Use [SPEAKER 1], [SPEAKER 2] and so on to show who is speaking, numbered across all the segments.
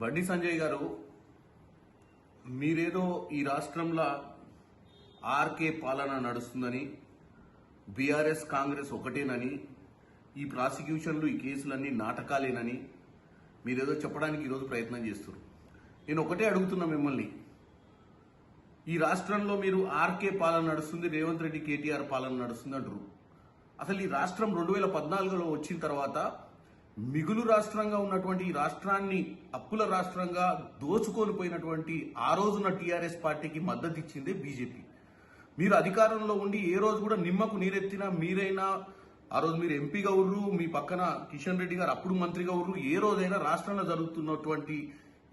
[SPEAKER 1] బండి సంజయ్ గారు మీరేదో ఈ రాష్ట్రంలో ఆర్కే పాలన నడుస్తుందని బీఆర్ఎస్ కాంగ్రెస్ ఒకటేనని ఈ ప్రాసిక్యూషన్లు ఈ కేసులన్నీ నాటకాలేనని మీరేదో చెప్పడానికి ఈరోజు ప్రయత్నం చేస్తున్నారు. నేను ఒకటే అడుగుతున్నా మిమ్మల్ని. ఈ రాష్ట్రంలో మీరు ఆర్కే పాలన నడుస్తుంది రేవంత్ రెడ్డి కేటీఆర్ పాలన నడుస్తుంది అంటారు అసలు ఈ రాష్ట్రం రెండు వేల పద్నాలుగులో వచ్చిన తర్వాత మిగులు రాష్ట్రంగా ఉన్నటువంటి ఈ రాష్ట్రాన్ని అప్పుల రాష్ట్రంగా దోచుకొని పోయినటువంటి ఆ రోజున టీఆర్ఎస్ పార్టీకి మద్దతు ఇచ్చింది బీజేపీ. మీరు అధికారంలో ఉండి ఏ రోజు కూడా నిమ్మకు నీరెత్తినా మీరైనా ఆ రోజు మీరు ఎంపీగా ఉర్రు మీ పక్కన కిషన్ రెడ్డి గారు అప్పుడు మంత్రిగా ఉర్రు ఏ రోజైనా రాష్ట్రంలో జరుగుతున్నటువంటి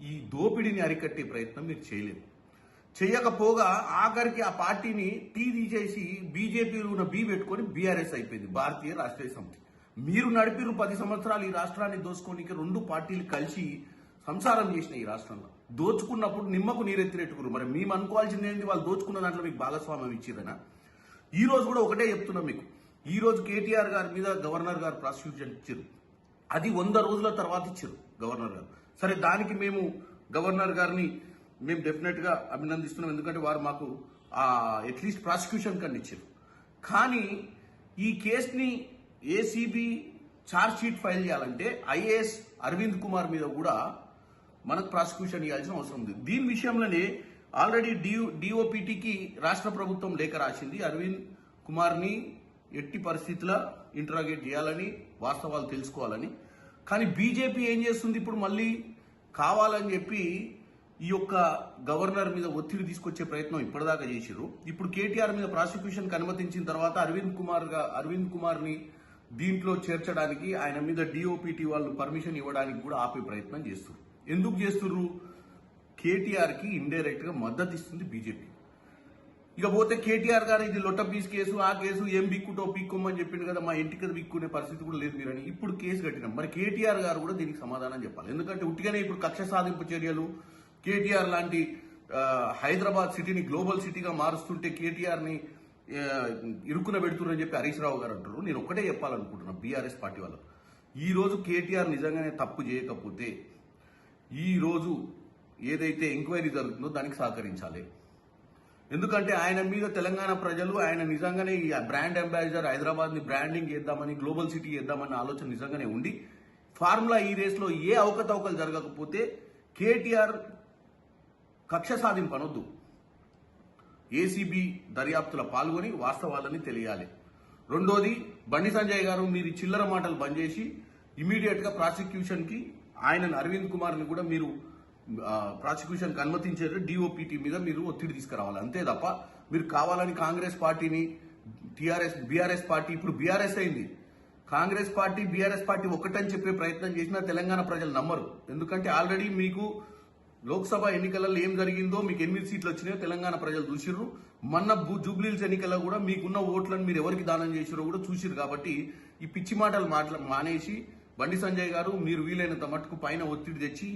[SPEAKER 1] ఈ దోపిడీని అరికట్టే ప్రయత్నం మీరు చేయలేదు. చేయకపోగా ఆఖరికి ఆ పార్టీని టీ తీసేసి బీజేపీలో ఉన్న బీ పెట్టుకొని బీఆర్ఎస్ అయిపోయింది భారతీయ రాష్ట్రీయ సమితి. మీరు నడిపిరు పది సంవత్సరాలు ఈ రాష్ట్రాన్ని దోచుకోనికి రెండు పార్టీలు కలిసి సంసారం చేసిన ఈ రాష్ట్రంలో. దోచుకున్నప్పుడు నిమ్మకు నీరెత్తిరెట్టుకురు మరి మేము అనుకోవాల్సింది ఏంటి? వాళ్ళు దోచుకున్న దాంట్లో మీకు భాగస్వామ్యం ఇచ్చిరనా ఈ రోజు కూడా ఒకటే చెప్తున్నాం మీకు. ఈ రోజు కేటీఆర్ గారి మీద గవర్నర్ గారు ప్రాసిక్యూషన్ ఇచ్చారు అది వంద రోజుల తర్వాత ఇచ్చారు గవర్నర్ గారు. సరే దానికి మేము గవర్నర్ గారిని మేము డెఫినెట్గా అభినందిస్తున్నాం. ఎందుకంటే వారు మాకు అట్లీస్ట్ ప్రాసిక్యూషన్ కండి ఇచ్చారు కానీ ఈ కేసుని ఏసీబీ ఛార్జ్ షీట్ ఫైల్ చేయాలంటే ఐఏఎస్ అరవింద్ కుమార్ మీద కూడా మనకు ప్రాసిక్యూషన్ ఇవ్వాల్సిన అవసరం ఉంది. దీని విషయంలోనే ఆల్రెడీ డిఓపిటికి రాష్ట్ర ప్రభుత్వం లేఖ రాసింది. అరవింద్ కుమార్ని ఎట్టి పరిస్థితుల ఇంటరాగేట్ చేయాలని వాస్తవాలు తెలుసుకోవాలని. కానీ బీజేపీ ఏం చేస్తుంది? ఇప్పుడు మళ్ళీ కావాలని చెప్పి ఈ యొక్క గవర్నర్ మీద ఒత్తిడి తీసుకొచ్చే ప్రయత్నం ఇప్పటిదాకా చేసిరు ఇప్పుడు కేటీఆర్ మీద ప్రాసిక్యూషన్కి అనుమతించిన తర్వాత అరవింద్ కుమార్ అరవింద్ కుమార్ని దీంట్లో చేర్చడానికి ఆయన మీద డిఓపిటి వాళ్ళు పర్మిషన్ ఇవ్వడానికి కూడా ఆపే ప్రయత్నం చేస్తారు ఎందుకు చేస్తుర్రు? కేటీఆర్కి ఇండైరెక్ట్గా మద్దతు ఇస్తుంది బీజేపీ ఇక పోతే కేటీఆర్ గారు ఇది లొట్ట పీస్ కేసు ఆ కేసు ఏం బిక్కుటో పిక్కుమని చెప్పింది కదా మా ఇంటికి బిక్కునే పరిస్థితి కూడా లేదు మీరని. ఇప్పుడు కేసు కట్టినాం. మరి కేటీఆర్ గారు కూడా దీనికి సమాధానం చెప్పాలి. ఎందుకంటే ఉట్టిగానే ఇప్పుడు కక్ష సాధింపు చర్యలు కేటీఆర్ లాంటి హైదరాబాద్ సిటీని గ్లోబల్ సిటీగా మారుస్తుంటే కేటీఆర్ని ఇరుకున పెడుతున్నారని చెప్పి హరీష్ రావు గారు అంటారు నేను ఒకటే చెప్పాలనుకుంటున్నా బీఆర్ఎస్ పార్టీ వాళ్ళు ఈరోజు కేటీఆర్ నిజంగానే తప్పు చేయకపోతే ఈరోజు ఏదైతే ఎంక్వైరీ జరుగుతుందో దానికి సహకరించాలి. ఎందుకంటే ఆయన మీద తెలంగాణ ప్రజలు ఆయన నిజంగానే ఈ బ్రాండ్ అంబాసిడర్ హైదరాబాద్ని బ్రాండింగ్ చేద్దామని గ్లోబల్ సిటీ చేద్దామని ఆలోచన నిజంగానే ఉండి ఫార్ములా ఈ రేస్లో ఏ అవకతవకలు జరగకపోతే కేటీఆర్ కక్ష సాధింపనొద్దు. ఏసీబీ దర్యాప్తులో పాల్గొని వాస్తవాలని తెలియాలి. రెండోది బండి సంజయ్ గారు మీరు చిల్లర మాటలు బంద్ చేసి ఇమీడియట్గా ప్రాసిక్యూషన్కి ఆయన అరవింద్ కుమార్ని కూడా మీరు ప్రాసిక్యూషన్కి అనుమతించారు డిఓపిటి మీద మీరు ఒత్తిడి తీసుకురావాలి. అంతే తప్ప మీరు కావాలని కాంగ్రెస్ పార్టీని టిఆర్ఎస్ బీఆర్ఎస్ పార్టీ ఇప్పుడు బీఆర్ఎస్ అయింది. కాంగ్రెస్ పార్టీ బీఆర్ఎస్ పార్టీ ఒకటని చెప్పే ప్రయత్నం చేసినా తెలంగాణ ప్రజలు నమ్మరు. ఎందుకంటే ఆల్రెడీ మీకు లోక్సభ ఎన్నికలలో ఏం జరిగిందో మీకు ఎనిమిది సీట్లు వచ్చినాయో తెలంగాణ ప్రజలు చూసిర్రు. మొన్న జూబ్లీల్స్ ఎన్నికల్లో కూడా మీకున్న ఓట్లను మీరు ఎవరికి దానం చేసిరో కూడా చూసిరు కాబట్టి ఈ పిచ్చి మాటలు మాట్లా మానేసి బండి సంజయ్ గారు మీరు వీలైనంత మట్టుకు పైన ఒత్తిడి తెచ్చి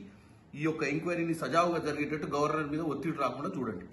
[SPEAKER 1] ఈ యొక్క ఎంక్వైరీని సజావుగా జరిగేటట్టు గవర్నర్ మీద ఒత్తిడి రాకుండా చూడండి.